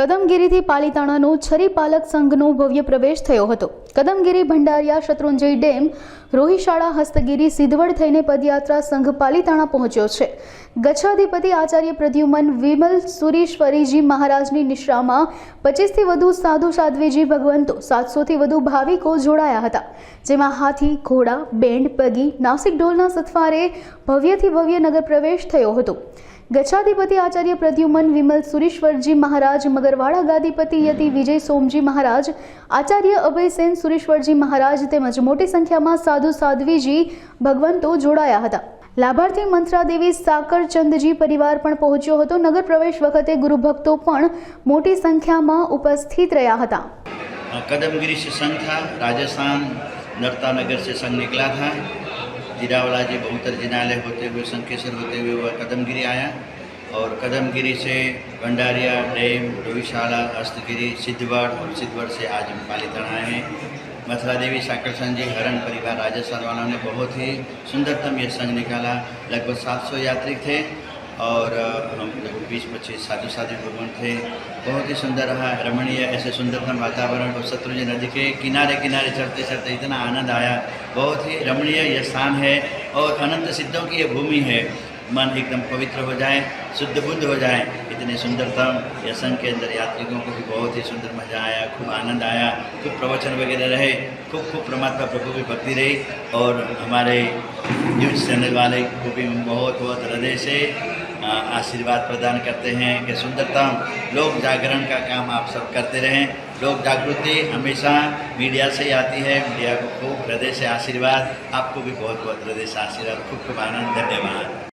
કદમગીરીથી પાલીતાણાનો છરી પાલક સંઘનો ભવ્ય પ્રવેશ થયો હતો. કદમગીરી ભંડારિયા શત્રુંજય ડેમ, રોહિશાળા હસ્તગીરી સિદ્ધવડ થઈને પદયાત્રા સંઘ પાલીતાણા પહોંચ્યો છે. ગચ્છાધિપતિ આચાર્ય પ્રદ્યુમન વિમલ સુરીશ્વરીજી મહારાજની નિશ્રામાં પચીસથી વધુ સાધુ સાધ્વીજી ભગવંતો સાતસોથી વધુ ભાવિકો જોડાયા હતા. જેમાં હાથી, ઘોડા બેન્ડ પગી, નાસિક ઢોલના સથવારે ભવ્યથી ભવ્ય નગર પ્રવેશ થયો હતો. ગચ્છાધિપતિ આચાર્ય પ્રદ્યુમન વિમલ સુરેશ્વરજી મહારાજ, મગરવાડા ગાદીપતિ યતિ વિજય સોમજી મહારાજ, આચાર્ય અભયસેન સુરેશ્વરજી મહારાજ તેમજ મોટી સંખ્યામાં સાધુ સાધ્વીજી, ભગવંતો જોડાયા હતા. લાભાર્થી મંત્રાદેવી સાકરચંદજી પરિવાર પણ પહોંચ્યો હતો. નગર પ્રવેશ વખતે ગુરુભક્તો પણ મોટી સંખ્યામાં ઉપસ્થિત રહ્યા હતા. કદમગીરી સંસ્થા રાજસ્થાન નર્તાનગર સે સંઘ નિકલા થા. जीरावला जी बहुतर जिनालय होते हुए, संकेश्वर होते हुए वह कदमगिरी आया और कदमगिरी से भंडारिया, डैम रोहिशाला अस्तगिरी सिद्धवड़ और सिद्धवड़ से आज हम पालीताना आए हैं। मथुरा देवी साकरसन जी, हरण परिवार, राजस्थान वालों ने बहुत ही सुंदरतम यह संघ निकाला। लगभग 700 यात्री थे और हम बीस पच्चीस साधु साधु भगवान थे। बहुत ही सुंदर रहा, रमणीय, ऐसे सुंदरतम वातावरण और शत्रुंजय नदी के किनारे किनारे चढ़ते चढ़ते इतना आनंद आया। बहुत ही रमणीय यह स्थान है और अनंत सिद्धों की यह भूमि है। मन एकदम पवित्र हो जाए, शुद्ध बुद्ध हो जाए, इतने सुंदरतम यह संघ के अंदर यात्रिकों को भी बहुत ही सुंदर मज़ा आया, खूब आनंद आया, खूब प्रवचन वगैरह रहे, खूब खूब परमात्मा प्रभु की भक्ति रही और हमारे न्यूज़ चैनल वाले को भी बहुत बहुत हृदय से आशीर्वाद प्रदान करते हैं, कि सुंदरतम लोक जागरण का काम आप सब करते रहें। लोक जागृति हमेशा मीडिया से ही आती है। मीडिया को खूब हृदय से आशीर्वाद। आपको भी बहुत बहुत हृदय से आशीर्वाद। खूब खूब आनंद। धन्यवाद।